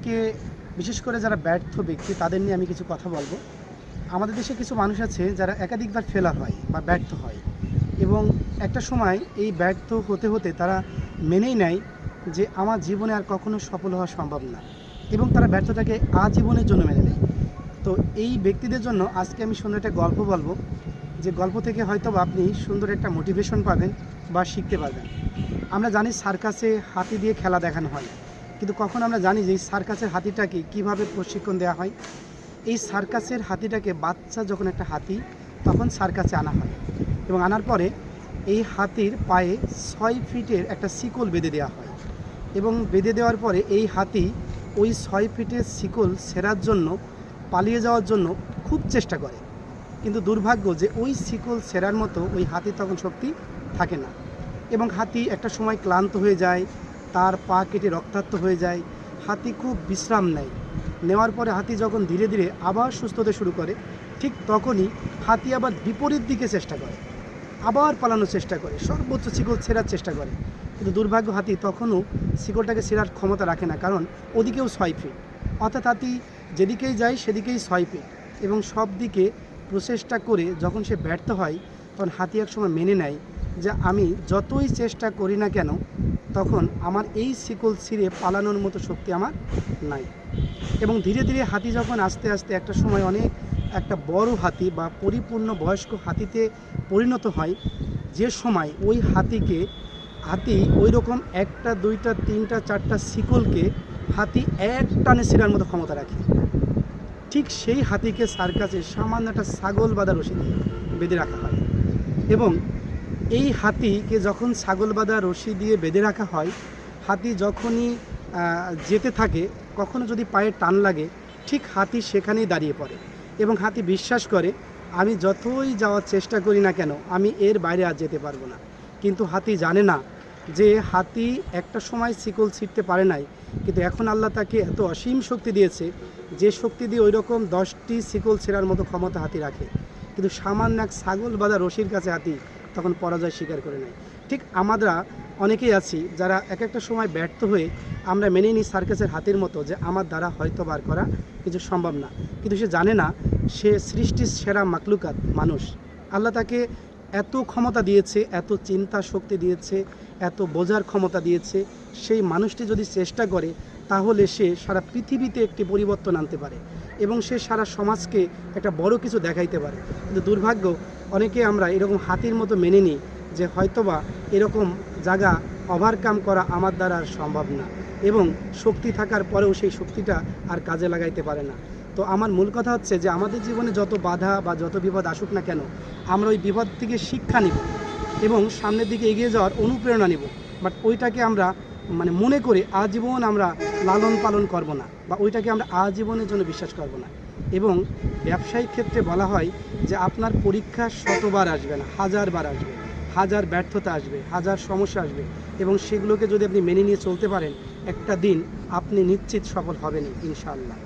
আজকে বিশেষ করে যারা ব্যর্থ ব্যক্তি, তাদের নিয়ে আমি কিছু কথা বলব। আমাদের দেশে কিছু মানুষ আছে যারা একাধিকবার ফেলার হয় বা ব্যর্থ হয় এবং একটা সময় এই ব্যর্থ হতে হতে তারা মেনেই নেয় যে আমার জীবনে আর কখনো সফল হওয়া সম্ভব না এবং তারা ব্যর্থতাকে আজীবনের জন্য মেনে নেয়। তো এই ব্যক্তিদের জন্য আজকে আমি সুন্দর একটা গল্প বলব। যে গল্প থেকে হয়তো আপনি সুন্দর একটা মোটিভেশন পাবেন বা শিখতে পারবেন। আমরা জানি সার্কাসে হাতি দিয়ে খেলা দেখানো হয়। কিন্তু কখন আমরা জানি যে এই সার্কাসের হাতিটাকে কীভাবে প্রশিক্ষণ দেওয়া হয়? এই সার্কাসের হাতিটাকে বাচ্চা যখন একটা হাতি, তখন সার্কাসে আনা হয় এবং আনার পরে এই হাতির পায়ে ছয় ফিটের একটা শিকল বেঁধে দেওয়া হয় এবং বেঁধে দেওয়ার পরে এই হাতি ওই ছয় ফিটের শিকল সেরার জন্য, পালিয়ে যাওয়ার জন্য খুব চেষ্টা করে। কিন্তু দুর্ভাগ্য যে ওই শিকল সেরার মতো ওই হাতির তখন শক্তি থাকে না এবং হাতি একটা সময় ক্লান্ত হয়ে যায় তার পা কেটে রক্তাক্ত হয়ে যায়। হাতি খুব বিশ্রাম নেয়। নেওয়ার পরে হাতি যখন ধীরে ধীরে আবার সুস্থ হতে শুরু করে, ঠিক তখনই হাতি আবার বিপরীত দিকে চেষ্টা করে। আবার পালানোর চেষ্টা করে, সর্বোচ্চ শিকল ছেঁড়ার চেষ্টা করে। কিন্তু দুর্ভাগ্য হাতি তখনও শিকলটাকে ছেঁড়ার ক্ষমতা রাখে না, কারণ ওদিকেও ছয় ফিট অর্থাৎ হাতি যেদিকেই যায়, সেদিকেই ছয় ফিট এবং সব দিকে প্রচেষ্টা করে যখন সে ব্যর্থ হয়, তখন হাতি এক সময় মেনে নেয় যে, আমি যতই চেষ্টা করি না কেন তখন আমার এই শিকল ছিঁড়ে পালানোর মতো শক্তি আমার নাই। এবং ধীরে ধীরে হাতি যখন আস্তে আস্তে একটা সময় অনেক একটা বড় হাতি বা পরিপূর্ণ বয়স্ক হাতিতে পরিণত হয়, যে সময় ওই হাতিকে, হাতি ওই রকম একটা, দুইটা, তিনটা, চারটা শিকলকে হাতি এক টানে ছিঁড়ার মতো ক্ষমতা রাখে। ঠিক সেই হাতিকে সার্কাসে সামান্য একটা ছাগল বাঁধা রশি বেঁধে রাখা হয়। এবং এই হাতিকে যখন ছাগল বাঁধা রশি দিয়ে বেঁধে রাখা হয়, হাতি যখনই যেতে থাকে, কখনো যদি পায়ে টান লাগে, ঠিক হাতি সেখানেই দাঁড়িয়ে পড়ে এবং হাতি বিশ্বাস করে, আমি যতই যাওয়ার চেষ্টা করি না কেন, আমি এর বাইরে আর যেতে পারব না। কিন্তু হাতি জানে না যে হাতি একটা সময় শিকল ছিঁড়তে পারে নাই, কিন্তু এখন আল্লাহ তাকে এত অসীম শক্তি দিয়েছে যে শক্তি দিয়ে ওই রকম দশটি শিকল ছেঁড়ার মতো ক্ষমতা হাতি রাখে। কিন্তু সামান্য এক ছাগল বাঁধা রশির কাছে হাতি তখন পরাজয় স্বীকার করে নেয়। ঠিক আমরা অনেকেই আছি যারা এক একটা সময় ব্যর্থ হয়ে আমরা মেনে নিই সার্কাসের হাতের মতো যে আমার দ্বারা হয়তো বার করা কিছু সম্ভব না। কিন্তু সে জানে না, সে সৃষ্টির সেরা মাকলুকাত মানুষ। আল্লাহ তাকে এত ক্ষমতা দিয়েছে, এত চিন্তা শক্তি দিয়েছে, এত বোঝার ক্ষমতা দিয়েছে, সেই মানুষটি যদি চেষ্টা করে, তাহলে সে সারা পৃথিবীতে একটি পরিবর্তন আনতে পারে। এবং সে সারা সমাজকে একটা বড় কিছু দেখাইতে পারে। কিন্তু দুর্ভাগ্য, অনেকে আমরা এরকম হাতির মতো মেনে নিই যে হয়তোবা এরকম জায়গা ওভারকাম করা আমার দ্বারা আর সম্ভব না এবং শক্তি থাকার পরেও সেই শক্তিটা আর কাজে লাগাইতে পারে না। তো আমার মূল কথা হচ্ছে যে আমাদের জীবনে যত বাধা বা যত বিপদ আসুক না কেন, আমরা ওই বিপদ থেকে শিক্ষা নিব এবং সামনের দিকে এগিয়ে যাওয়ার অনুপ্রেরণা নিব। বাট ওইটাকে আমরা মানে মনে করে আজীবন আমরা লালন পালন করব না বা ওইটাকে আমরা আজীবনের জন্য বিশ্বাস করব না। এবং ব্যবসায়িক ক্ষেত্রে বলা হয় যে আপনার পরীক্ষা শতবার আসবে না, হাজারবার আসবে, হাজার ব্যর্থতা আসবে, হাজার সমস্যা আসবে এবং সেগুলোকে যদি আপনি মেনে নিয়ে চলতে পারেন, একটা দিন আপনি নিশ্চিত সফল হবেন ইনশাআল্লাহ।